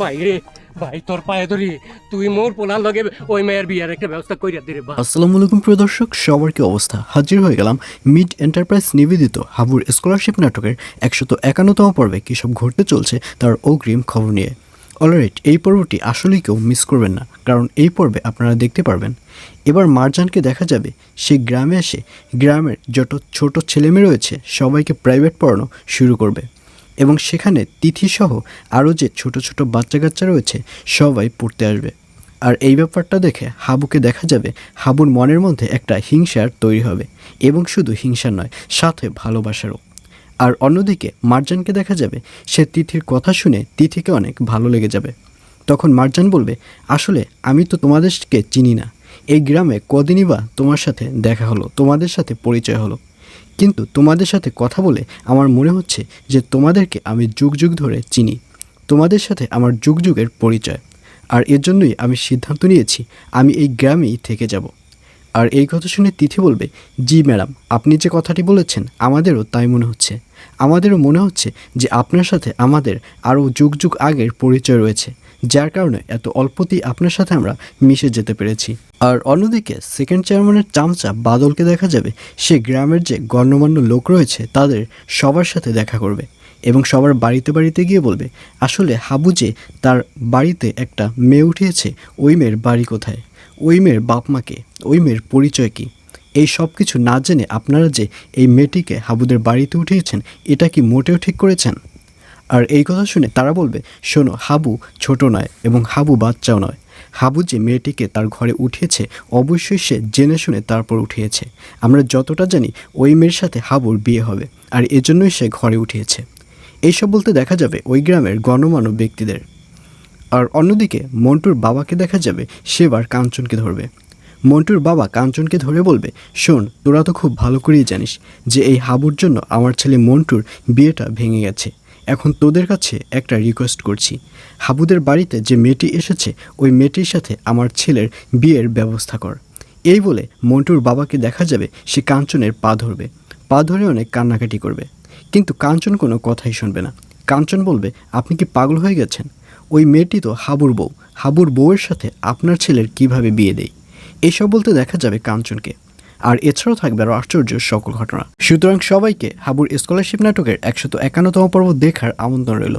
ভাই লগে ওই একটা ব্যবস্থা সবার কি অবস্থা? হাজির হয়ে গেলাম মিড এন্টারপ্রাইজ নিবেদিত হাবুর স্কলারশিপ নাটকের একান্নতম পর্বে সব ঘটতে চলছে তার অগ্রিম খবর নিয়ে। এই পর্বটি আসলেই কেউ মিস করবেন না, কারণ এই পর্বে আপনারা দেখতে পারবেন। এবার মারজানকে দেখা যাবে, সে গ্রামে এসে গ্রামের যত ছোট ছেলেমেয়ে রয়েছে, সবাইকে প্রাইভেট পড়ানো শুরু করবে। এবং সেখানে তিথিসহ আরও যে ছোট ছোট বাচ্চা কাচ্চা রয়েছে, সবাই পড়তে আসবে। আর এই ব্যাপারটা দেখে হাবুকে দেখা যাবে হাবুর মনের মধ্যে একটা হিংসার তৈরি হবে। এবং শুধু হিংসা নয়, সাথে ভালোবাসারও। আর অন্যদিকে মার্জানকে দেখা যাবে, সে তিথির কথা শুনে তিথিকে অনেক ভালো লেগে যাবে। তখন মার্জান বলবে, আসলে আমি তো তোমাদেরকে চিনি না। এই গ্রামে কদিনই বা তোমার সাথে দেখা হলো, তোমাদের সাথে পরিচয় হলো। কিন্তু তোমাদের সাথে কথা বলে আমার মনে হচ্ছে যে তোমাদেরকে আমি যুগ যুগ ধরে চিনি। তোমাদের সাথে আমার যুগ যুগের পরিচয়। আর এর জন্যই আমি সিদ্ধান্ত নিয়েছি, আমি এই গ্রামেই থেকে যাব। আর এই কথা শুনে তিথি বলবে, জি ম্যাডাম, আপনি যে কথাটি বলেছেন, আমাদেরও তাই মনে হচ্ছে। আমাদেরও মনে হচ্ছে যে আপনার সাথে আমাদের আরও যুগ যুগ আগের পরিচয় রয়েছে। যার কারণে এত অল্পতেই আপনার সাথে আমরা মিশে যেতে পেরেছি। আর অন্যদিকে সেকেন্ড চেয়ারম্যানের চামচা বাদলকে দেখা যাবে, সে গ্রামের যে গণ্যমান্য লোক রয়েছে তাদের সবার সাথে দেখা করবে এবং সবার বাড়িতে বাড়িতে গিয়ে বলবে, আসলে হাবু যে তার বাড়িতে একটা মেয়ে উঠিয়েছে, ওই মেয়ের বাড়ি কোথায়? ওই মেয়ের বাপ মাকে ওই মেয়ের পরিচয় কী? এই সব কিছু না জেনে আপনারা যে এই মেয়েটিকে হাবুদের বাড়িতে উঠিয়েছেন, এটা কি মোটেও ঠিক করেছেন? আর এই কথা শুনে তারা বলবে, শোনো, হাবু ছোট নয় এবং হাবু বাচ্চাও নয়। হাবু যে মেয়েটিকে তার ঘরে উঠিয়েছে, অবশ্যই সে জেনে শুনে তারপর উঠিয়েছে। আমরা যতটা জানি, ওই মেয়ের সাথে হাবুর বিয়ে হবে আর এজন্যই সে ঘরে উঠিয়েছে। এইসব বলতে দেখা যাবে ওই গ্রামের গণমান্য ব্যক্তিদের। আর অন্যদিকে মন্টুর বাবাকে দেখা যাবে সেবার কাঞ্চনকে ধরবে। মন্টুর বাবা কাঞ্চনকে ধরে বলবে, শোন, তোরা তো খুব ভালো করেই জানিস যে এই হাবুর জন্য আমার ছেলে মন্টুর বিয়েটা ভেঙে গেছে। এখন তোদের কাছে একটা রিকোয়েস্ট করছি। হাবুদের বাড়িতে যে মেয়েটি এসেছে, ওই মেয়েটির সাথে আমার ছেলের বিয়ের ব্যবস্থা কর। এই বলে মন্টুর বাবাকে দেখা যাবে, সে কাঞ্চনের পা ধরবে। পা ধরে অনেক কান্নাকাটি করবে। কিন্তু কাঞ্চন কোনো কথাই শুনবে না। কাঞ্চন বলবে, আপনি কি পাগল হয়ে গেছেন? ওই মেয়েটি তো হাবুর বউ। হাবুর বউয়ের সাথে আপনার ছেলের কীভাবে বিয়ে দেয় এসব বলতে দেখা যাবে কাঞ্চনকে। আর এছাড়াও থাকবে আরও আশ্চর্য সকল ঘটনা। সুতরাং সবাইকে হাবুর স্কলারশিপ নাটকের একশত একান্নতম পর্ব দেখার আমন্ত্রণ রইল।